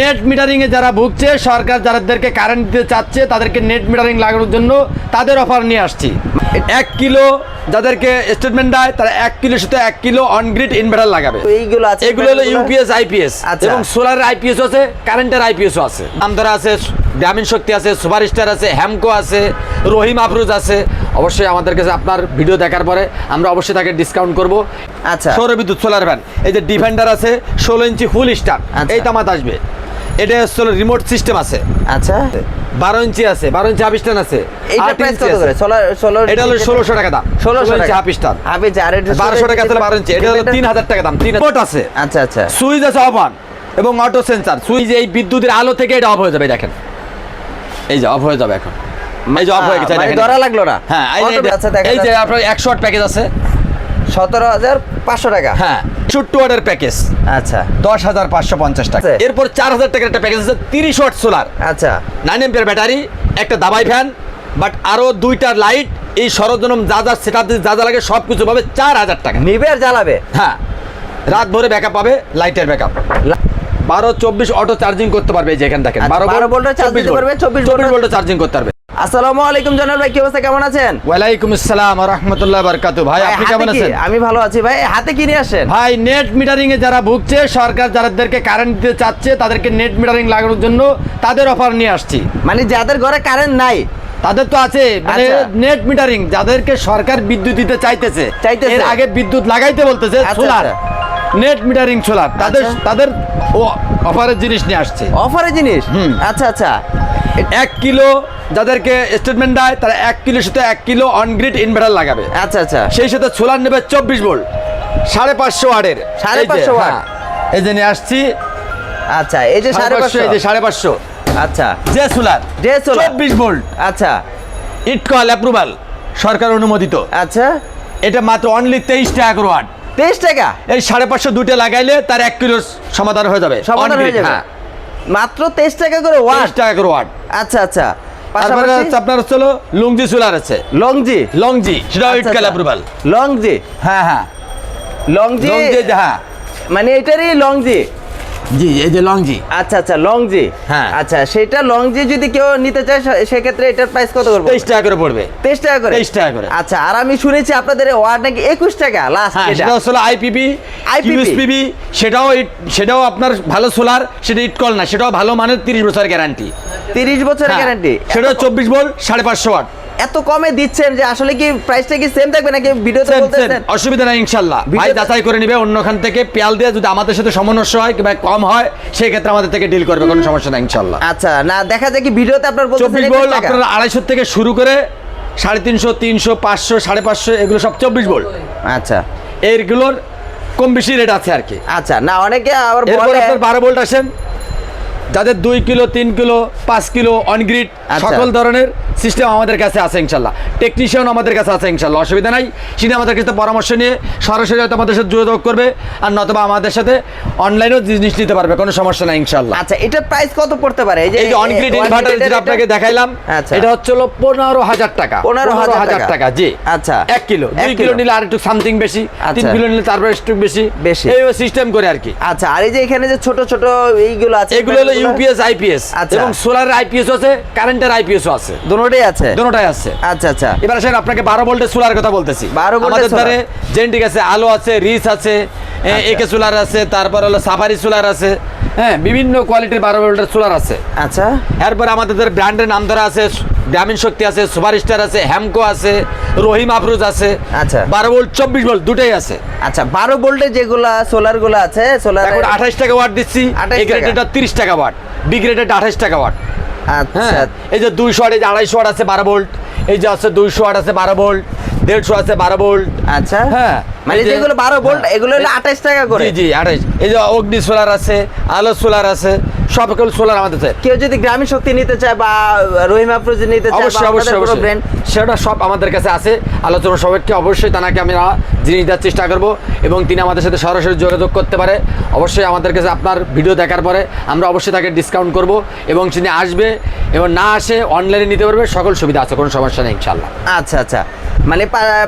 Net metering এ যারা ভুগছে সরকার যাদেরকে কারেন্ট দিতে চাচ্ছে তাদেরকে নেট মিটারিং লাগানোর জন্য তাদের অফার নিয়ে আসছি। এক কিলো যাদেরকে স্টেটমেন্ট দেয় তারা এক কিলোর সাথে এক কিলো অনগ্রিড ইনভার্টার লাগাবে। এইগুলো আছে এগুলো হলো ইউপিএস আইপিএস আচ্ছা। এবং সোলার আইপিএস আছে কারেন্টের আইপিএসও আছে। আমদারা আছে গ্রামীণ শক্তি আছে সুপার স্টার আছে হ্যামকো আছে রহিম আফরোজ আছে। অবশ্যই আমাদের কাছে আপনার ভিডিও দেখার পরে আমরা অবশ্যই তাকে ডিসকাউন্ট করব। আচ্ছা। সৌর বিদ্যুৎ সোলার ভ্যান এই যে ডিফেন্ডার আছে ষোলো ইঞ্চি ফুল স্টার। এই তামাত আসবে। এটা হচ্ছে রিমোট সিস্টেম আছে। আচ্ছা। বারো ইঞ্চি আছে বারো ইঞ্চি আছে প্রাইস কত আছে। করে? সোলার সোলার এটা হলো ষোলোশো টাকা দাম। ষোলোশো ইঞ্চি টাকা। হাফিস্টান হাফিজ আর এটা বারোশো টাকা আছে বারো ইঞ্চি। এটা হলো তিন হাজার টাকা দাম তিন রিমোট আছে। আচ্ছা আচ্ছা। সুইচ আছে অফ অন এবং অটো সেন্সার। সুইচ এই বিদ্যুতের আলো থেকে এটা অফ হয়ে যাবে দেখেন। এই যে অফ হয়ে যাবে এখন। এই যে অফ হয়ে গেছে মানে ধরা লাগল না। হ্যাঁ এই যে- এই। আপনার একশো ওয়াট প্যাকেজ আছে। সতেরো হাজার পাঁচশো টাকা। হ্যাঁ ছোট্ট ওয়াটের প্যাকেজ আচ্ছা। দশ হাজার পাঁচশো পঞ্চাশ টাকা। এরপর চার হাজার টাকার একটা প্যাকেজ আছে তিরিশ ওয়াট সোলার আচ্ছা। নাইন এম্পিয়ার ব্যাটারি একটা দাবাই ফ্যান বাট আরও দুইটা লাইট এই সরঞ্জাম যা যা সেটা যা যা লাগে সব কিছু পাবে চার হাজার টাকা। নিবে আর জ্বালাবে? হ্যাঁ। রাত ভরে ব্যাকআপ পাবে লাইটের ব্যাকআপ বারো চব্বিশ অটো চার্জিং করতে পারবে এই যে এখানে দেখেন। আচ্ছা, বারো 12 ভোল্টের charge দিতে পারবে, 24 ভোল্টের- ভোল্টের চার্জিং করতে পারবে। আসসালামু আলাইকুম জনাল ভাই কি অবস্থা? কেমন আছেন? ওয়ালাইকুম আসসালাম রহমতুল্লাহ বারকাতু ভাই আপনি কেমন আছেন? আমি ভালো আছি ভাই হাতে কি নিয়ে আসেন? ভাই নেট মিটারিং এ যারা ভুগছে সরকার যাদেরকে কারেন্ট দিতে চাচ্ছে তাদেরকে নেট মিটারিং লাগানোর জন্য তাদের অফার নিয়ে আসছি। মানে যাদের ঘরে কারেন্ট নাই। তাদের তো আছে মানে আচ্ছা। নেট মিটারিং যাদেরকে সরকার বিদ্যুৎ দিতে চাইতেছে চাইতেছে। এর আগে বিদ্যুৎ লাগাইতে বলতেছে আচ্ছা, সোলার আচ্ছা। নেট মিটারিং সোলার তাদের আচ্ছা। তাদের ও অফারের জিনিস নিয়ে আসছে। অফারের জিনিস। আচ্ছা আচ্ছা। এক কিলো যাদেরকে স্টেটমেন্ট দেয় তারা এক কিলোর সাথে এক কিলো অনগ্রিড ইনভার্টার লাগাবে। আচ্ছা আচ্ছা। সেই সাথে সোলার নেবে চব্বিশ ভোল্ট সাড়ে পাঁচশো ওয়ার্ডের সাড়ে পাঁচশো হ্যাঁ, এই যে নিয়ে আসছি। আচ্ছা এই যে সাড়ে পাঁচশো এই যে সাড়ে পাঁচশো। আচ্ছা। যে সোলার যে solar। চব্বিশ ভোল্ট আচ্ছা। ইটকল অ্যাপ্রুভাল সরকার অনুমোদিত। আচ্ছা। এটা মাত্র অনলি তেইশ টাকা করে ওয়াট তেইশ টাকা? এই সাড়ে পাঁচশো দুইটা লাগাইলে তার এক কিলোর সমাধান হয়ে যাবে। সমাধান হয়ে যাবে। হ্যাঁ। মাত্র তেইশ টাকা করে ওয়াট টাকা করে ওয়াট আচ্ছা আচ্ছা। আপনার হচ্ছে লংজি সোলার আছে। লংজি? লংজি সেটাও আচ্ছা, আচ্ছা। লংজি? হ্যাঁ হ্যাঁ। লংজি লংজি হ্যাঁ। মানে এটারই লংজি। জি এই যে লংজি আচ্ছা আচ্ছা লংজি হ্যাঁ। আচ্ছা সেটা লংজি যদি কেউ নিতে চায় সেক্ষেত্রে এটার প্রাইস কত করব তেইশ টাকা করে পড়বে। তেইশ টাকা করে? 23 টাকা করে। আচ্ছা আর আমি শুনেছি আপনাদের ওয়ার্ড নাকি একুশ টাকা লাস্ট হ্যাঁ সেটা হচ্ছে আইপিপি ইউএসপিবি সেটাও সেটাও আপনার ভালো সোলার সেটা ইটকল না সেটাও ভালো মানের তিরিশ বছরের গ্যারান্টি তিরিশ বছরের গ্যারান্টি সেটা চব্বিশ ভোল্ট সাড়ে পাঁচশো ওয়াট এত কমে দিচ্ছেন যে আসলে কি প্রাইসটা কি সেম থাকবে নাকি ভিডিওতে বলতেছেন? অসুবিধা নাই ইনশাল্লাহ ভাই যাচাই করে নিবে অন্যখান থেকে পেয়াল দিয়ে যদি আমাদের সাথে সমন্বয় হয় কিংবা কম হয় সেই ক্ষেত্রে আমাদের থেকে ডিল করবে কোনো সমস্যা নাই ইনশাল্লাহ আচ্ছা না দেখা যায় কি ভিডিওতে আপনার বলতেছেন চব্বিশ 21 ভোল্ট আপনার আড়াইশো থেকে শুরু করে সাড়ে তিনশো তিনশো পাঁচশো সাড়ে পাঁচশো এগুলো সব চব্বিশ ভোল্ট আচ্ছা। এইগুলোর কম বেশি রেট আছে আর কি। আচ্ছা না অনেকে আবার বলে আপনার বারো ভোল্ট আসেন। যাদের দুই কিলো তিন কিলো পাঁচ কিলো অনগ্রিড আচ্ছা। সকল ধরনের সিস্টেম আমাদের কাছে আছে ইনশাল্লাহ টেকনিশিয়ান আমাদের কাছে আছে ইনশাল্লাহ অসুবিধা নাই তিনি আমাদের কাছে পরামর্শ নিয়ে সরাসরি হয়তো আমাদের সাথে যোগাযোগ করবে আর নতবা আমাদের সাথে অনলাইনেও জিনিস নিতে পারবে কোনো সমস্যা নাই ইনশাল্লাহ আচ্ছা এটার প্রাইস কত পড়তে পারে এই যে এই অনগ্রিড ইনভার্টার যেটা আপনাকে দেখাইলাম আচ্ছা এটা হচ্ছে হলো পনেরো হাজার টাকা 15,000 টাকা। জি আচ্ছা। এক কিলো দুই কিলো কিলো। নিলে আর একটু সামথিং বেশি তিন আচ্ছা। কিলো নিলে তারপর একটু বেশি বেশি। এই সিস্টেম করে আর কি আচ্ছা আর এই যে এখানে যে ছোট ছোট এইগুলো আছে এগুলো হলো ইউপিএস আইপিএস আচ্ছা। এবং আইপিএস আছে কারেন্টের আইপিএস আছে। দুটোটাই আছে? দুটোটাই আছে। আচ্ছা আচ্ছা। এবার স্যার আপনাকে বারো ভোল্টের সোলার কথা বলতেছি। 12 ভোল্টের আমাদের solar। ধারে জেন্টিক আছে আলো আছে রিস আছে আচ্ছা। একে সোলার আছে তারপর হলো সাফারি সোলার আছে হ্যাঁ বিভিন্ন কোয়ালিটির বারো ভোল্টের সোলার আছে। আচ্ছা। এরপরে আমাদের ব্র্যান্ডের নাম ধরা আছে গ্রামীণ শক্তি আছে সুপার স্টার আছে হ্যামকো আছে রহিম আফরুজ আছে। আচ্ছা। বারো ভোল্ট চব্বিশ ভোল্ট দুটাই আছে। আচ্ছা বারো ভোল্টের যেগুলা সোলারগুলো আছে সোলার এখন আঠাশ টাকা ওয়াট দিচ্ছি। 28 এই গ্রেডেডটা টাকা। তিরিশ টাকা ওয়াট বি গ্রেডেড আঠাশ টাকা ওয়াট আচ্ছা। হ্যাঁ এই যে দুইশো ওয়াট এই যে আড়াইশো ওয়াট আছে বারো ভোল্ট এই যে আছে দুইশো ওয়াট আছে বারো ভোল্ট দেড়শো আছে বারো ভোল্ট আচ্ছা। হ্যাঁ মানে যেগুলো বারো ভোল্ট হ্যাঁ। এগুলো হলো আঠাশ টাকা করে। জি জি আঠাইশ এই যে অগ্নি সোলার আছে আলো সোলার আছে সব সোলার আমাদের আছে কেউ যদি গ্রামীণ শক্তি নিতে চায় বা রহিম আফরোজ নিতে চায় অবশ্যই অবশ্যই অবশ্যই। ব্র্যান্ড সেটা সব আমাদের কাছে আছে। আলোচনা সবাইকে অবশ্যই তাকে আমি জিনিস দেওয়ার চেষ্টা করব এবং তিনি আমাদের সাথে সরাসরি যোগাযোগ করতে পারে। অবশ্যই আমাদের কাছে আপনার ভিডিও দেখার পরে আমরা অবশ্যই তাকে ডিসকাউন্ট করব এবং তিনি আসবে এবং না আসে অনলাইনে নিতে পারবে সকল সুবিধা আছে কোনো সমস্যা নেই ইনশাল্লাহ আচ্ছা আচ্ছা। মানে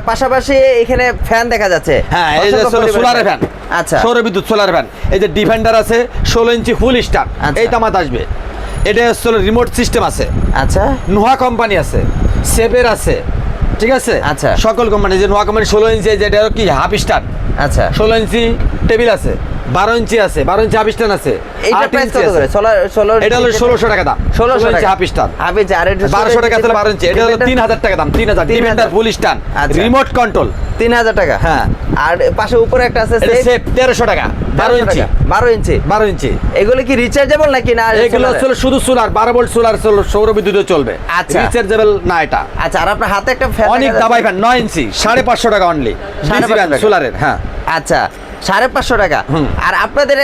পাশাপাশি এখানে ফ্যান দেখা যাচ্ছে। হ্যাঁ এই যে সোলার ফ্যান আচ্ছা। সৌর বিদ্যুৎ সোলার ফ্যান এই যে ডিফেন্ডার আছে ষোলো ইঞ্চি ফুল স্টার আচ্ছা। এই তামাত আসবে। এটা হচ্ছে রিমোট সিস্টেম আছে। আচ্ছা। নোহা কোম্পানি আছে। সেভের আছে। ঠিক আছে? আচ্ছা। সকল কোম্পানি যে নোয়া কোম্পানি ষোলো ইঞ্চি যেটা কি? হাফ স্টার আচ্ছা। ষোলো ইঞ্চি টেবিল আছে। বারো ইঞ্চি আছে বারো ইঞ্চি হাফ আছে। প্রাইস কত করে? এটা হলো টাকা দাম। Inch half star half inch আর এটা বারোশো টাকা ইঞ্চি এটা হলো তিন হাজার টাকা দাম। ফুল। রিমোট কন্ট্রোল তিন হাজার টাকা। হ্যাঁ। আর পাশে উপরে একটা আছে টাকা। বারো ইঞ্চি। টাকা। বারো ইঞ্চি। বারো ইঞ্চি। এগুলো কি রিচার্জেবল নাকি না এগুলো? হচ্ছে শুধু সোলার বারো ভোল্ট সোলার সৌর বিদ্যুতে চলবে। আচ্ছা। রিচার্জেবল না এটা। আচ্ছা আর আপনার হাতে একটা ফ্যান অনেক দাবাই ফ্যান নয় ইঞ্চি সাড়ে পাঁচশো টাকা অনলি। সোলারের হ্যাঁ। আচ্ছা। সাড়ে পাঁচশো টাকা। আর আপনাদের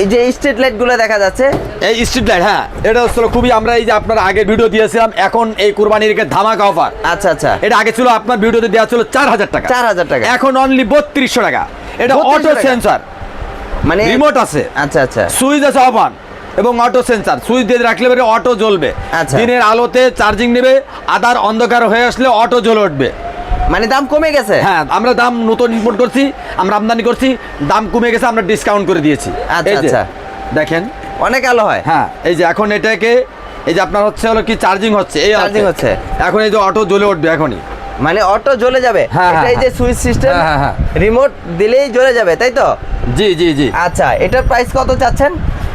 এই যে স্ট্রিট লাইটগুলো দেখা যাচ্ছে? এই স্ট্রিট লাইট হ্যাঁ এটা হচ্ছে খুবই আমরা এই যে আপনার আগে ভিডিও দিয়েছিলাম এখন এই কুরবানির ধামাকা অফার আচ্ছা আচ্ছা। এটা আগে ছিল আপনার ভিডিওতে দেওয়া ছিল চার হাজার টাকা। 4,000 টাকা। এখন অনলি বত্রিশশো টাকা। এটা 3200 অটো। সেন্সর মানে রিমোট আছে। আচ্ছা আচ্ছা। সুইচ আছে অফ অন এবং অটো সেন্সর সুইচ দিয়ে রাখলে পরে অটো জ্বলবে। আচ্ছা। দিনের আলোতে চার্জিং নেবে আদার অন্ধকার হয়ে আসলে অটো জ্বলে উঠবে। মানে দাম কমে গেছে? হ্যাঁ আমরা দাম নতুন ইম্পোর্ট করছি আমরা আমদানি করছি দাম কমে গেছে আমরা ডিসকাউন্ট করে দিয়েছি। আচ্ছা, আচ্ছা। দেখেন। অনেক আলো হয়। হ্যাঁ এই যে এখন এটাকে এই যে আপনার হচ্ছে হলো কি চার্জিং হচ্ছে এই চার্জিং হচ্ছে। এখন এই যে অটো জ্বলে উঠবে এখনই। মানে অটো জ্বলে যাবে। হ্যাঁ, এটা হ্যাঁ, এই যে। সুইচ সিস্টেম হ্যাঁ, হ্যাঁ, হ্যাঁ। রিমোট দিলেই জ্বলে যাবে তাই তো? জি জি জি। আচ্ছা এটার প্রাইস কত চাচ্ছেন?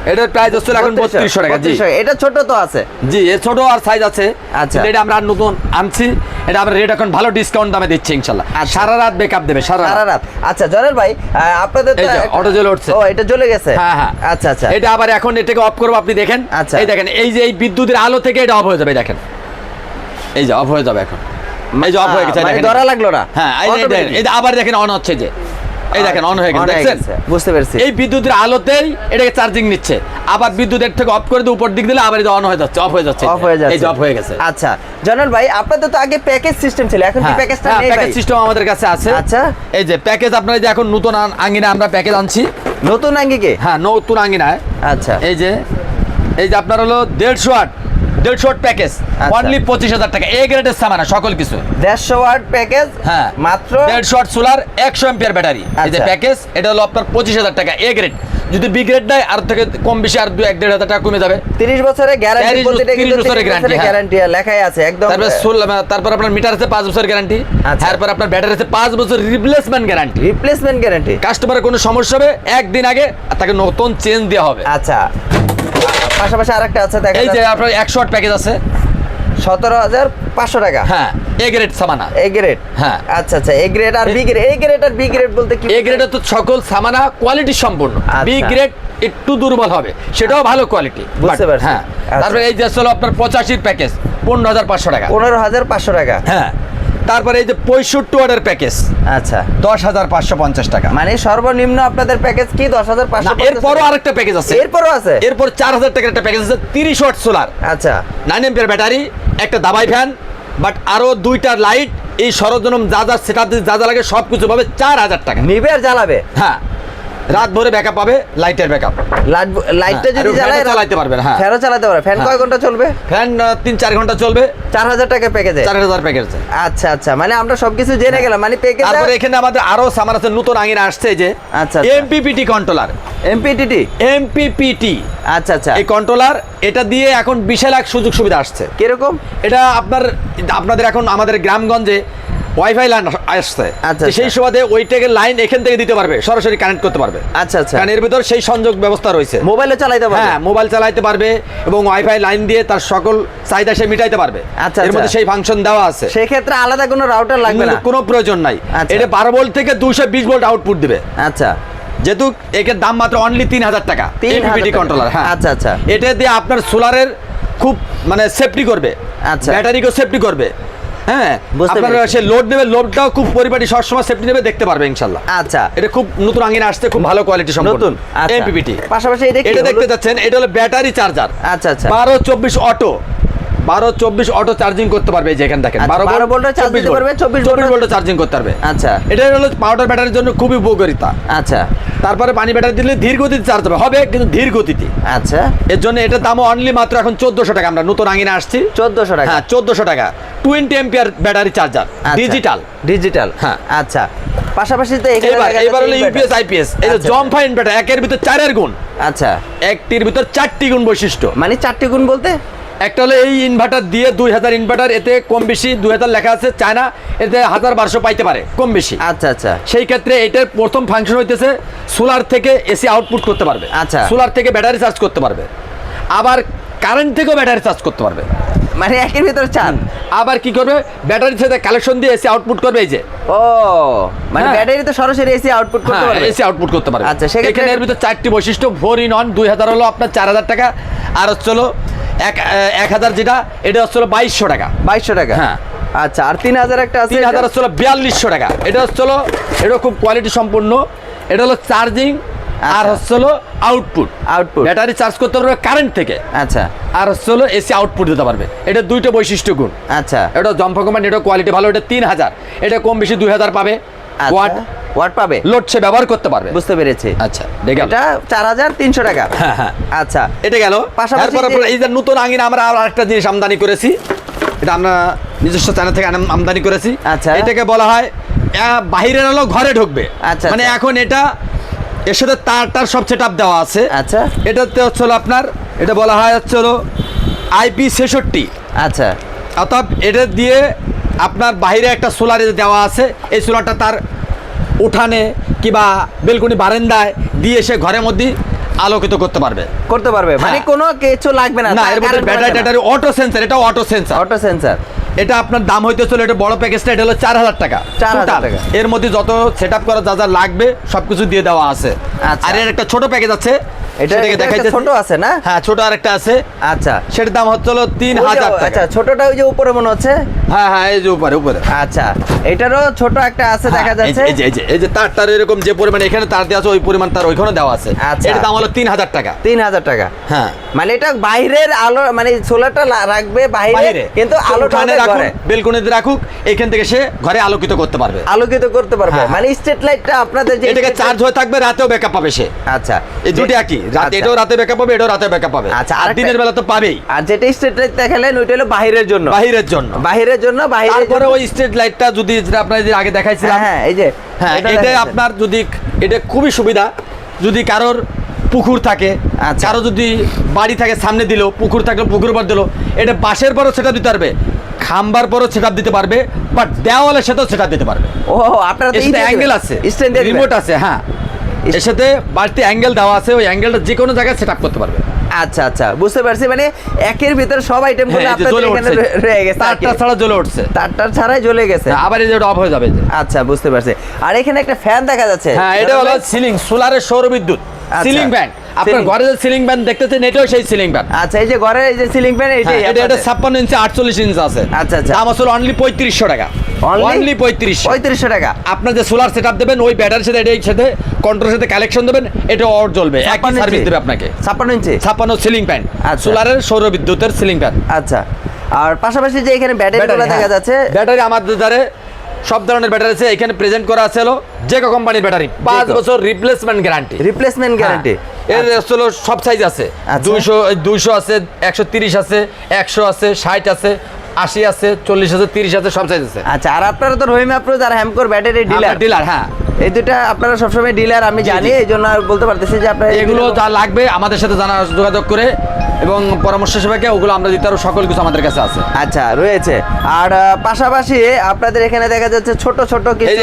এটার প্রাইস হচ্ছে এখন বত্রিশশো টাকা জি। এটা ছোট তো আছে। জি এর ছোট আর সাইজ আছে। আচ্ছা। এটা আমরা নতুন আনছি। এটা আমরা রেট এখন ভালো ডিসকাউন্ট দামে দিচ্ছি ইনশাল্লাহ। আচ্ছা। সারা রাত বেকআপ দেবে সারা রাত। আচ্ছা জনের ভাই আপনাদের তো auto জ্বলে উঠছে। ও এটা জ্বলে গেছে? হ্যাঁ হ্যাঁ। আচ্ছা আচ্ছা। এটা আবার এখন এটাকে অফ করব আপনি দেখেন। আচ্ছা। এই দেখেন এই যে এই বিদ্যুতের আলো থেকে এটা অফ হয়ে যাবে দেখেন। এই যে অফ হয়ে যাবে এখন। এই যে অফ হয়ে গেছে মানে দেখেন। ধরা লাগল না। হ্যাঁ এই দেখেন। আবার দেখেন অন হচ্ছে যে। এই দেখেন অন হয়ে গেছে দেখছেন? বুঝতে পেরেছি। এই বিদ্যুতের আলোতেই এটাকে চার্জিং নিচ্ছে। আবার বিদ্যুতের থেকে অফ করে দিয়ে উপর দিক দিলে আবার যে অন হয়ে যাচ্ছে অফ হয়ে যাচ্ছে। অফ হয়ে যাচ্ছে। এই অফ হয়ে গেছে। আচ্ছা জনল ভাই আপনাদের তো আগে প্যাকেজ সিস্টেম ছিল এখন কি প্যাকেজটা নেই প্যাকেজ সিস্টেম আমাদের কাছে আছে। আচ্ছা। এই যে প্যাকেজ আপনারা যে এখন নতুন আঙ্গিনা আমরা প্যাকেজ আনছি। নতুন আঙ্গিকে হ্যাঁ নতুন আঙ্গিনায় আচ্ছা। এই যে এই যে আপনার হলো দেড়শো আট। দেড়শো আট প্যাকেজ আচ্ছা। অনলি পঁচিশ হাজার টাকা। এ গ্রেডের সামানা সকল কিছু। দেড়শো ওয়াট প্যাকেজ হ্যাঁ। মাত্র দেড়শো আট সোলার একশো এম্পিয়ার ব্যাটারি এই যে আচ্ছা। প্যাকেজ এটা হলো আপনার পঁচিশ হাজার টাকা এ গ্রেড যদি বি গ্রেড দেয় আর থেকে কম বেশি আর দু এক দেড় হাজার টাকা কমে যাবে। তিরিশ বছরের গ্যারান্টি 30 প্রতিটা কিন্তু 30 বছরের তিরিশ বছরের হ্যাঁ। গ্যারান্টি লেখাই আছে একদম তারপর সোল- তারপর আপনার মিটার আছে পাঁচ বছর গ্যারান্টি আচ্ছা। তারপর আপনার ব্যাটারি আছে পাঁচ বছর রিপ্লেসমেন্ট গ্যারান্টি রিপ্লেসমেন্ট গ্যারান্টি কাস্টমারের কোনো সমস্যা হবে একদিন আগে তাকে নতুন চেঞ্জ দেওয়া হবে। আচ্ছা। পাশাপাশি আরেকটা আছে দেখা এই যে আপনার একশো আট প্যাকেজ আছে। সতেরো হাজার পাঁচশো টাকা। হ্যাঁ এ গ্রেড সামানা। এ গ্রেড হ্যাঁ। আচ্ছা আচ্ছা এ গ্রেড আর বি গ্রেড এ গ্রেড আর বি গ্রেড বলতে কি এ গ্রেডের তো সকল সামানা কোয়ালিটি সম্পূর্ণ। আচ্ছা। বি গ্রেড একটু দুর্বল হবে সেটাও ভালো কোয়ালিটি বুঝতে পারছি। হ্যাঁ। আচ্ছা। তারপরে এই যে হলো আপনার পঁচাশির প্যাকেজ পনেরো হাজার পাঁচশো টাকা। পনেরো হাজার পাঁচশো টাকা। হ্যাঁ। তারপরে এই যে পঁয়ষট্টি ওয়ার্ডের প্যাকেজ আচ্ছা। দশ হাজার পাঁচশো পঞ্চাশ টাকা। মানে সর্বনিম্ন আপনাদের প্যাকেজ কি? দশ হাজার পাঁচশো এরপরও আরেকটা প্যাকেজ আছে। এরপরও আছে? এরপর চার হাজার টাকার একটা প্যাকেজ আছে তিরিশ ওয়াট সোলার আচ্ছা। নাইন এম্পিয়ার ব্যাটারি একটা দাবাই ফ্যান বাট আরও দুইটা লাইট এই সরজনম যা যা সেটা যা যা লাগে সব কিছু পাবে চার হাজার টাকা। নিবে আর জ্বালাবে? হ্যাঁ। রাত ভরে ব্যাকআপ পাবে লাইটের ব্যাকআপ লাইট- লাইটটা হ্যাঁ, যদি জ্বালায় চালাতে পারবেন, হ্যাঁ। ফ্যানও চালাতে পারবে। ফ্যান হ্যাঁ। কয় ঘণ্টা চলবে? ফ্যান তিন চার ঘণ্টা চলবে। চার হাজার টাকা প্যাকেজে চার হাজার প্যাকেজ আচ্ছা আচ্ছা। মানে আমরা সবকিছু জেনে গেলাম। মানে প্যাকেজ তারপরে এখানে আমাদের আরও সামান আছে নতুন আঙিনা আসছে যে। আচ্ছা, আচ্ছা। এমপিপিটি কন্ট্রোলার এমপিটিটি এমপিপিটি আচ্ছা আচ্ছা। এই কন্ট্রোলার এটা দিয়ে এখন বিশাল এক সুযোগ সুবিধা আসছে। কীরকম? এটা আপনার আপনাদের এখন আমাদের গ্রামগঞ্জে ওয়াইফাই লাইন আসছে। আচ্ছা, সেই আচ্ছা। সুবাদে ওইটাকে লাইন এখান থেকে দিতে পারবে সরাসরি কানেক্ট করতে পারবে। আচ্ছা আচ্ছা। কারণ এর ভিতর সেই সংযোগ ব্যবস্থা রয়েছে। মোবাইলে চালাইতে পারবে? হ্যাঁ মোবাইল চালাইতে পারবে এবং ওয়াইফাই লাইন দিয়ে তার সকল চাহিদা সে মিটাইতে পারবে। আচ্ছা, এর মধ্যে আচ্ছা। সেই ফাংশন দেওয়া আছে। সেক্ষেত্রে আলাদা কোনো রাউটার লাগবে না? কোনো প্রয়োজন নাই। আচ্ছা। এটা বারো ভোল্ট থেকে দুশো বিশ ভোল্ট আউটপুট দিবে। আচ্ছা। যেহেতু একের দাম মাত্র অনলি তিন হাজার টাকা। 3,000 এমপিপিটি কন্ট্রোলার হ্যাঁ। আচ্ছা, আচ্ছা। এটা দিয়ে আপনার সোলারের খুব মানে সেফটি করবে। আচ্ছা। ব্যাটারিকেও সেফটি করবে। হ্যাঁ আপনার। সে লোড নেবে লোডটাও খুব পরিপাটি সবসময় সেফটি নেবে দেখতে পারবে ইনশাল্লাহ আচ্ছা। এটা খুব নতুন আঙ্গিনা আসছে খুব ভালো কোয়ালিটি সম্পন্ন। নতুন? আচ্ছা। এমপিপিটি পাশাপাশি এটা এটা দেখতে যাচ্ছেন এটা হলো ব্যাটারি চার্জার আচ্ছা আচ্ছা। বারো চব্বিশ অটো বারো চব্বিশ অটো চার্জিং করতে পারবে এই যে এখানে দেখেন। আচ্ছা, বারো 12 ভোল্টে charge দিতে পারবে, 24 চব্বিশ ভোল্টে- ভোল্টে চার্জিং করতে পারবে। আচ্ছা। এটা হলো পাউডার ব্যাটারির জন্য খুবই উপকারিতা। আচ্ছা। তারপরে পানি ব্যাটারি দিলে ধীর গতিতে চার্জ হবে। হবে কিন্তু ধীর গতিতে। আচ্ছা। এর জন্য এটার দামও অনলি মাত্র এখন চোদ্দশো টাকা। আমরা নতুন আঙিনে আসছি। চোদ্দশো টাকা। হ্যাঁ চোদ্দশো টাকা। টোয়েন্টি এম্পিয়ার ব্যাটারি চার্জার আচ্ছা। ডিজিটাল ডিজিটাল হ্যাঁ। আচ্ছা। পাশাপাশি তো এবার এবার হলো ইউপিএস আইপিএস এই যে আচ্ছা, জম্পা ইনভার্টার একের ভিতর চারের গুণ। আচ্ছা। একটির ভিতর চারটি গুণ বৈশিষ্ট্য। মানে চারটি গুণ বলতে? একটা হলো এই ইনভার্টার দিয়ে দুই হাজার ইনভার্টার এতে কম বেশি দুই হাজার লেখা আছে চায়না এতে হাজার বারোশো পাইতে পারে কম বেশি। আচ্ছা আচ্ছা। সেই ক্ষেত্রে এটার প্রথম ফাংশন হইতেছে সোলার থেকে এসি আউটপুট করতে পারবে। আচ্ছা। সোলার থেকে ব্যাটারি চার্জ করতে পারবে। আবার কারেন্ট থেকেও ব্যাটারি চার্জ করতে পারবে। মানে একের ভিতরে চান আবার কি করবে? ব্যাটারির সাথে কালেকশন দিয়ে এসি আউটপুট করবে এই যে। ও মানে হ্যাঁ। ব্যাটারি তো সরাসরি এসি আউটপুট করতে পারবে। এসি আউটপুট করতে পারবে। আচ্ছা, এখানে এর ভিতরে চারটি বৈশিষ্ট্য। ফোর ইন অন দুই হাজার হলো আপনার চার হাজার টাকা। আর হচ্ছে হলো এক এক হাজার যেটা এটা হচ্ছে বাইশশো টাকা। বাইশশো টাকা? হ্যাঁ। আচ্ছা আর তিন হাজার একটা তিন হাজার হচ্ছে বিয়াল্লিশশো টাকা। এটা হচ্ছে এটা খুব কোয়ালিটি সম্পূর্ণ। এটা হলো চার্জিং আর আচ্ছা। হচ্ছে হলো আউটপুট আউটপুট ব্যাটারি চার্জ করতে পারবে কারেন্ট থেকে। আচ্ছা। আর হচ্ছে হলো এসি আউটপুট দিতে পারবে। এটা দুইটা বৈশিষ্ট্য গুণ। আচ্ছা। এটা জম্পা কোম্পানি এটা কোয়ালিটি ভালো এটা তিন হাজার। এটা কম বেশি দুই হাজার পাবে। ওয়াট আচ্ছা ওয়াট পাবে? লোড সে ব্যবহার করতে পারবে। বুঝতে পেরেছি। আচ্ছা দেখে এটা চার হাজার তিনশো টাকা। হ্যাঁ হ্যাঁ। আচ্ছা। এটা গেল। পাশাপাশি এই যে নতুন আঙিনা আমরা আর একটা জিনিস আমদানি করেছি। এটা আমরা নিজস্ব চ্যানেল থেকে আমদানি করেছি। আচ্ছা। এটাকে বলা হয় বাহিরের আলো ঘরে ঢুকবে। আচ্ছা, মানে আচ্ছা। এখন এটা এর সাথে তার তার সব সেট আপ দেওয়া আছে। আচ্ছা। এটাতে হচ্ছে হলো আপনার এটা বলা হয় হচ্ছে হলো আইপি ছেষট্টি। আচ্ছা। অর্থাৎ এটা দিয়ে আপনার বাইরে একটা সোলার দেওয়া আছে। এই সোলারটা তার উঠানে কিবা বেলকুনি বারান্দায় দিয়ে এসে ঘরের মধ্যে আলোকিত করতে পারবে। করতে পারবে। মানে হ্যাঁ। কোনো কিছু লাগবে না না এর মধ্যে ব্যাটারি ট্যাটারি অটো সেন্সর এটা অটো সেন্সর অটো সেন্সর এটা আপনার দাম হইতে চলে এটা বড় প্যাকেজটা এটা হলো চার হাজার টাকা। চার হাজার টাকা। এর মধ্যে যত সেট আপ করা যা যা লাগবে সবকিছু দিয়ে দেওয়া আছে। আচ্ছা। আর এর একটা ছোট প্যাকেজ আছে এটা সেটাকে এটা ছোট আছে না? হ্যাঁ ছোট আরেকটা আছে। আচ্ছা। সেটার দাম হচ্ছে হলো তিন হাজার টাকা। আচ্ছা ছোটটা ওই যে উপরে মনে হচ্ছে? হ্যাঁ হ্যাঁ এই যে উপরে উপরে। আচ্ছা এটারও ছোট একটা আছে দেখা হ্যাঁ, যাচ্ছে। এই যে এই যে এই যে তার তার এরকম যে পরিমাণ এখানে তার দেওয়া আছে ওই পরিমাণ তার ওইখানে দেওয়া আছে। আচ্ছা। এর দাম হলো তিন হাজার টাকা। তিন হাজার টাকা। হ্যাঁ। মানে এটা বাইরের আলো মানে সোলারটা রাখবে বাইরে বাইরে। কিন্তু আলোটা উঠানে রাখুক বেলকনিতে রাখুক এখান থেকে সে ঘরে আলোকিত করতে পারবে। আলোকিত করতে পারবে। হ্যাঁ, মানে স্ট্রিট লাইটটা আপনাদের যে এটাকে চার্জ হয়ে থাকবে রাতেও ব্যাকআপ পাবে সে। আচ্ছা। এই দুটি একই। রাতে আচ্ছা। এটাও রাতে ব্যাকআপ পাবে এটাও রাতে ব্যাকআপ পাবে। আচ্ছা, আর দিনের বেলা তো পাবেই। আর যেটা স্ট্রিট লাইট দেখালেন ওইটা হলো বাইরের জন্য। বাহিরের জন্য। বাইরের জন্য বাইরের তারপরে ওই স্ট্রিট লাইটটা যদি যেটা আপনার যে আগে দেখাইছিলাম হ্যাঁ হ্যাঁ এই যে হ্যাঁ এটা আপনার যদি এটা খুবই সুবিধা। যদি কারোর পুকুর থাকে আচ্ছা। কারও যদি বাড়ি থাকে সামনে দিল পুকুর থাকলে পুকুর পর দিল এটা বাঁশের পরও সেটা দিতে পারবে খাম্বার পরও সেটা দিতে পারবে বাট দেওয়ালের সাথেও সেটা দিতে পারবে। ও আপনারা অ্যাঙ্গেল আছে রিমোট আছে হ্যাঁ। এর সাথে বাড়তি অ্যাঙ্গেল দেওয়া আছে ওই অ্যাঙ্গেলটা যে কোনো জায়গায় সেট করতে পারবে। আচ্ছা আচ্ছা বুঝতে পারছি। মানে একের ভিতরে সব আইটেমগুলো হ্যাঁ, আপনাদের এখানে রয়ে- গেছে। তারটা ছাড়া জ্বলে উঠছে। তারটা ছাড়াই জ্বলে গেছে। হ্যাঁ, আবার এই যে অফ হয়ে যাবে আচ্ছা বুঝতে পারছি। আর এখানে একটা ফ্যান দেখা যাচ্ছে। হ্যাঁ এটা হলো সিলিং সোলারের সৌর বিদ্যুৎ আচ্ছা। সিলিং ফ্যান আপনার ঘরে যে সিলিং ফ্যান দেখতেছেন এটাও সেই সিলিং ফ্যান আচ্ছা এই যে ঘরে এই যে সিলিং ফ্যান হ্যাঁ, এটা এটা আপনাদের। ছাপ্পান্ন ইঞ্চি আটচল্লিশ ইঞ্চি আছে। আচ্ছা, আচ্ছা। দাম আসলে অনলি পঁয়ত্রিশশো টাকা। অনলি পঁয়ত্রিশ পঁয়ত্রিশশো। টাকা। আপনার যে সোলার সেট দেবেন ওই ব্যাটারির সাথে এটার সাথে কন্ট্রোলের সাথে কালেকশন দেবেন এটা অর জ্বলবে। একই সার্ভিস? দেবে আপনাকে। ছাপ্পান্ন ইঞ্চি ছাপ্পান্ন সিলিং ফ্যান। সোলারের সৌর বিদ্যুতের সিলিং ফ্যান আচ্ছা। আর পাশাপাশি যে এখানে ব্যাটারি ব্যাটারি দেখা যাচ্ছে ব্যাটারি আমাদের ধারে সব ধরনের ব্যাটারি আছে। এখানে প্রেজেন্ট করা আছে হলো যে কোম্পানির ব্যাটারি পাঁচ বছর রিপ্লেসমেন্ট গ্যারান্টি রিপ্লেসমেন্ট গ্যারান্টি এর হলো সব সাইজ আছে আচ্ছা। দুইশো দুইশো আছে একশো তিরিশ আছে একশো আছে ষাট আছে আশি আছে চল্লিশ আছে তিরিশ আছে সব সাইজ আছে আচ্ছা আর আপনারা তো রহিম আপ্রোজ আর হ্যামকোর ব্যাটারি ডিলার ডিলার হ্যাঁ এই দুটা আপনারা সবসময় ডিলার আমি জানি এই জন্য আর বলতে পারতেছি যে আপনারা এগুলো যা লাগবে আমাদের সাথে জানা যোগাযোগ করে এবং পরামর্শ সেবাকে ওগুলো আমরা দিতে পারব সকল কিছু আমাদের কাছে আছে আচ্ছা রয়েছে আর পাশাপাশি আপনাদের এখানে দেখা যাচ্ছে ছোট ছোট কিছু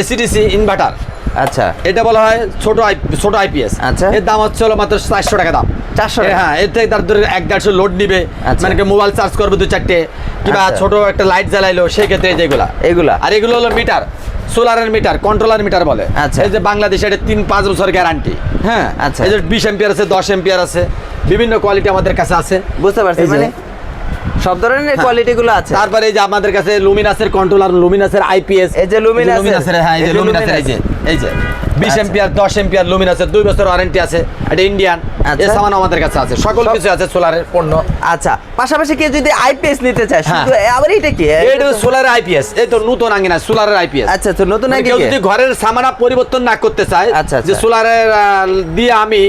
এসিডিসি ইনভার্টার আচ্ছা। এটা বলা হয় ছোট ছোট আইপিএস আচ্ছা। এর দাম হচ্ছে হলো মাত্র চারশো টাকা দাম। 400 এ, টাকা? হ্যাঁ এর থেকে তার ধরে এক দেড়শো লোড নিবে। আচ্ছা। মানে কি মোবাইল চার্জ করবে দু চারটে কিংবা আচ্ছা। ছোট একটা লাইট জ্বালাইলো সেই ক্ষেত্রে যেগুলা এগুলা। আর এগুলো হলো মিটার সোলারের মিটার কন্ট্রোলার মিটার বলে। আচ্ছা। এই যে বাংলাদেশে এটা তিন পাঁচ বছর গ্যারান্টি হ্যাঁ? আচ্ছা। এই যে বিশ এম্পিয়ার আছে দশ এম্পিয়ার আছে বিভিন্ন কোয়ালিটি আমাদের কাছে আছে। বুঝতে পারছি মানে সব ধরনের কোয়ালিটি গুলো আছে। তারপরে এই যে আমাদের কাছে লুমিনাসের কন্ট্রোলার লুমিনাসের আইপিএস এই যে লুমিনাসের হ্যাঁ এই যে লুমিনাসের এই যে। এই যে বিশ আচ্ছা। এম্পিয়ার দশ এম্পিয়ার লুমিনাসের দুই বছর ওয়ারেন্টি আছে এটা ইন্ডিয়ান আচ্ছা। এই সামান আমাদের কাছে আছে সকল কিছু আছে সোলারের পণ্য। আচ্ছা পাশাপাশি কেউ যদি আইপিএস নিতে চায় হ্যাঁ। শুধু আবার এটা কি? এটা সোলারের আইপিএস এই তো নতুন আঙ্গিনা সোলারের আইপিএস আচ্ছা তো নতুন আগে কেউ যদি ঘরের সামানা পরিবর্তন না করতে চায় আচ্ছা, আচ্ছা। যে সোলারের দিয়ে আমি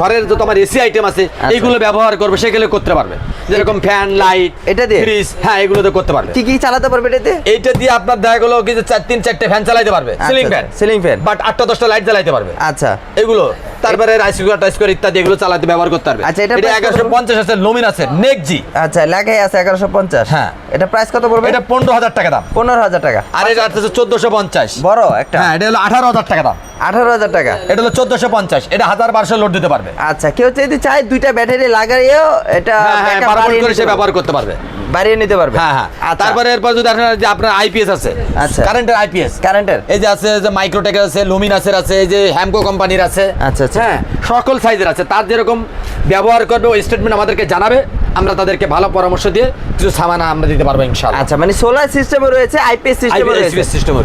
ঘরের যত আমার এসি আইটেম আছে এইগুলো ব্যবহার করবে সেগুলো করতে পারবে। যেরকম ফ্যান লাইট এটা দিয়ে? ফ্রিজ হ্যাঁ এগুলো দিয়ে করতে পারবে। কি কি চালাতে পারবে এটাতে এইটা দিয়ে আপনার দেখা গেলো কি যে চার তিন চারটে ফ্যান চালাতে পারবে ceiling fan ceiling fan but আটটা দশটা লাইট জ্বালাইতে পারবে। আচ্ছা। এগুলো তারপরে রাইস কুকার টাইস কুকার ইত্যাদি এগুলো চালাতে ব্যবহার করতে পারবে। আচ্ছা, এটা এগারোশো পঞ্চাশ আছে লোমিন আছে নেক জি আচ্ছা লেখাই আছে এগারোশো পঞ্চাশ। হ্যাঁ। এটা প্রাইস কত পড়বে? এটা পনেরো হাজার টাকা দাম। পনেরো হাজার টাকা। আর এটা আছে চোদ্দশো পঞ্চাশ। বড় একটা। হ্যাঁ এটা হলো আঠারো হাজার টাকা দাম। আঠারো হাজার টাকা। এটা হলো চোদ্দশো পঞ্চাশ। এটা হাজার বারোশো লোড দিতে পারবে। আচ্ছা কেউ যদি চায় দুইটা ব্যাটারি লাগাইয়েও এটা হ্যাঁ হ্যাঁ ব্যবহার করতে পারবে। বাড়িয়ে নিতে পারবে। হ্যাঁ হ্যাঁ। আর তারপরে এরপর যদি আপনার যে আপনার আইপিএস আছে আচ্ছা। কারেন্টের আইপিএস কারেন্টের এই যে আছে যে মাইক্রোটেকের আছে লুমিনাসের আছে এই যে হ্যামকো কোম্পানির আছে। আচ্ছা, আচ্ছা। হ্যাঁ সকল সাইজের আছে। তার যেরকম ব্যবহার করবে ওই স্টেটমেন্ট আমাদেরকে জানাবে। আমরা তাদেরকে ভালো পরামর্শ দিয়ে কিছু সামান আমরা দিতে পারব ইনশাআল্লাহ আচ্ছা মানে সোলার সিস্টেমও রয়েছে আইপিএস সিস্টেমও রয়েছে।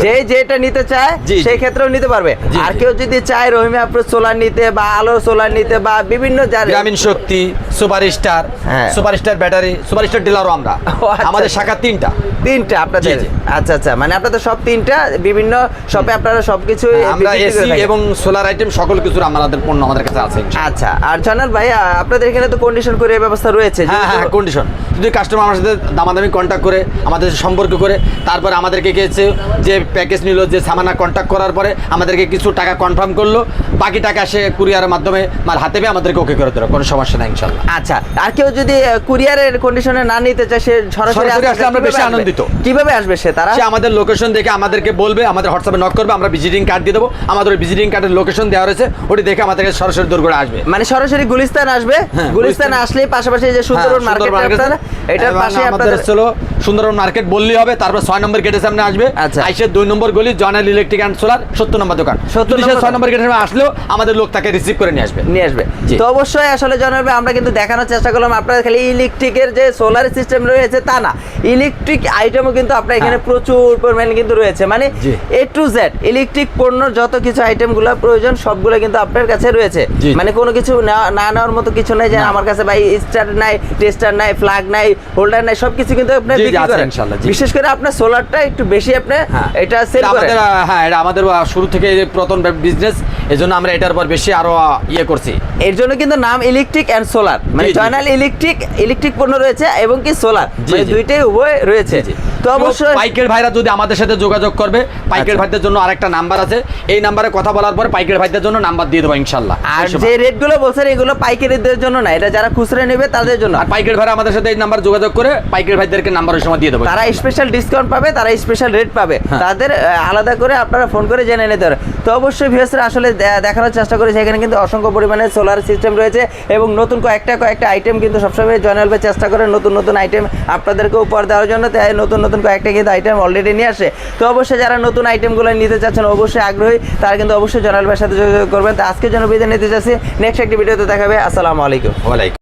যে যেটা নিতে চায়। সেই ক্ষেত্রেও নিতে পারবে আর কেউ যদি চায় রহিমে আপনার সোলার নিতে বা আলোর সোলার নিতে বা বিভিন্ন গ্রামীণ শক্তি সুপার স্টার হ্যাঁ। Super star battery super star ডিলারও আমরা ও, আচ্ছা। আমাদের শাখা তিনটা তিনটা আপনাদের। আচ্ছা আচ্ছা মানে আপনাদের সব তিনটা বিভিন্ন শপে আপনারা সবকিছু আমরা এসি এবং সোলার আইটেম সকল কিছুর আমাদের পণ্য আমাদের কাছে আছে আচ্ছা আর জানাল ভাই আপনাদের এখানে তো কন্ডিশন করে ব্যবস্থা রয়েছে হ্যাঁ হ্যাঁ কন্ডিশন যদি কাস্টমার আমার সাথে দামাদামি কন্ট্যাক্ট করে আমাদের সম্পর্ক করে তারপর আমাদেরকে গিয়েছে যে প্যাকেজ নিল যে সামানা কন্ট্যাক্ট করার পরে আমাদেরকে কিছু টাকা কনফার্ম করল বাকি টাকা সে কুরিয়ারের মাধ্যমে মাল হাতে পেয়ে আমাদেরকে ওকে করে দেবে কোনো সমস্যা নেই ইনশাল্লাহ। আচ্ছা আর কেউ যদি কুরিয়ারের কন্ডিশনে না নিতে চায় সে সরাসরি আসলে আসলে আমরা বেশি আনন্দিত। কীভাবে আসবে সে তারা? সে আমাদের লোকেশন দেখে আমাদেরকে বলবে আমাদের হোয়াটসঅ্যাপে নক করবে আমরা ভিজিটিং কার্ড দিয়ে দেবো। আমাদের ভিজিটিং কার্ডের লোকেশন দেওয়া রয়েছে ওটি দেখে আমাদেরকে সরাসরি দূর করে আসবে। মানে সরাসরি গুলিস্তান আসবে? হ্যাঁ, গুলিস্তান আসলেই পাশাপাশি যে সুন্দরবন মার্কেট এটার পাশে আপনাদের ছিল সুন্দরবন মার্কেট বললেই হবে তারপর ছয় নম্বর গেটের সামনে আসবে। আচ্ছা। আইসে দুই নম্বর গলি জয়নাল ইলেকট্রিক অ্যান্ড সোলার সত্তর নম্বর দোকান। 70 যদি সে নম্বর ছয় নম্বর গেটের সামনে আসলেও আমাদের লোক তাকে রিসিভ করে নিয়ে আসবে। নিয়ে আসবে। তো অবশ্যই আসলে জানাবে আমরা কিন্তু দেখানোর চেষ্টা করলাম আপনাদের খালি ইলেকট্রিকের যে সোলার সিস্টেম রয়েছে তা না। ইলেকট্রিক আইটেমও কিন্তু আপনার এখানে হ্যাঁ। প্রচুর পরিমাণে কিন্তু রয়েছে। মানে এ টু জেড ইলেকট্রিক পণ্য যত কিছু আইটেমগুলো প্রয়োজন সবগুলো কিন্তু আপনার কাছে রয়েছে। মানে কোনো কিছু না- না নেওয়ার মতো কিছু নেই যে আমার কাছে ভাই স্টার নাই টেস্টার নাই ফ্ল্যাগ নাই হোল্ডার নাই সব কিছু কিন্তু আপনি বিক্রি করেন। ইনশাআল্লাহ, বিশেষ করে আপনার সোলারটা একটু বেশি আপনি হ্যাঁ। এটা সেল করেন। আমাদের হ্যাঁ এটা আমাদের শুরু থেকে প্রথম বিজনেস এজন্য জন্য আমরা এটার উপর বেশি আরও ইয়ে করছি। এর জন্য কিন্তু নাম ইলেকট্রিক এন্ড সোলার মানে। জয়নাল ইলেকট্রিক ইলেকট্রিক পণ্য রয়েছে এবং কি সোলার মানে দুইটাই উভয় রয়েছে। তো অবশ্যই পাইকের ভাইরা যদি আমাদের সাথে যোগাযোগ করবে পাইকের আচ্ছা। ভাইদের জন্য আরেকটা নাম্বার আছে। এই নাম্বারে কথা বলার পর পাইকের ভাইদের জন্য নাম্বার দিয়ে দেবো ইনশাল্লাহ। আর। যে রেটগুলো বলছেন এগুলো পাইকারিদের জন্য না এটা যারা খুচরা নেবে তাদের জন্য। আর পাইকের ভাইরা আমাদের সাথে এই নাম্বার যোগাযোগ করে পাইকের ভাইদেরকে নাম্বার ওই সময় দিয়ে দেবো। তারা স্পেশাল ডিসকাউন্ট পাবে তারা স্পেশাল রেট পাবে। হ্যাঁ। তাদের আলাদা করে আপনারা ফোন করে জেনে নিতে পারেন। তো অবশ্যই ভিউসরা আসলে দেখানোর চেষ্টা করেছে এখানে কিন্তু অসংখ্য পরিমাণে সোলার সিস্টেম রয়েছে এবং নতুন কয়েকটা কয়েকটা আইটেম কিন্তু সবসময় জয়নালবে চেষ্টা করে নতুন নতুন আইটেম আপনাদেরকে উপহার দেওয়ার জন্য। তাই নতুন নতুন কয়েকটা কিন্তু আইটেম অলরেডি নিয়ে আসে। তো অবশ্যই যারা নতুন আইটেমগুলো নিতে চাচ্ছেন, অবশ্যই আগ্রহী, তারা কিন্তু অবশ্যই জনাল ভাইয়ের সাথে যোগাযোগ করবেন। তো আজকের জন্য বিদায় নিতে চাচ্ছি। নেক্সট একটি ভিডিওতে দেখাবে আসসালামু আলাইকুম। ওয়ালাইকুম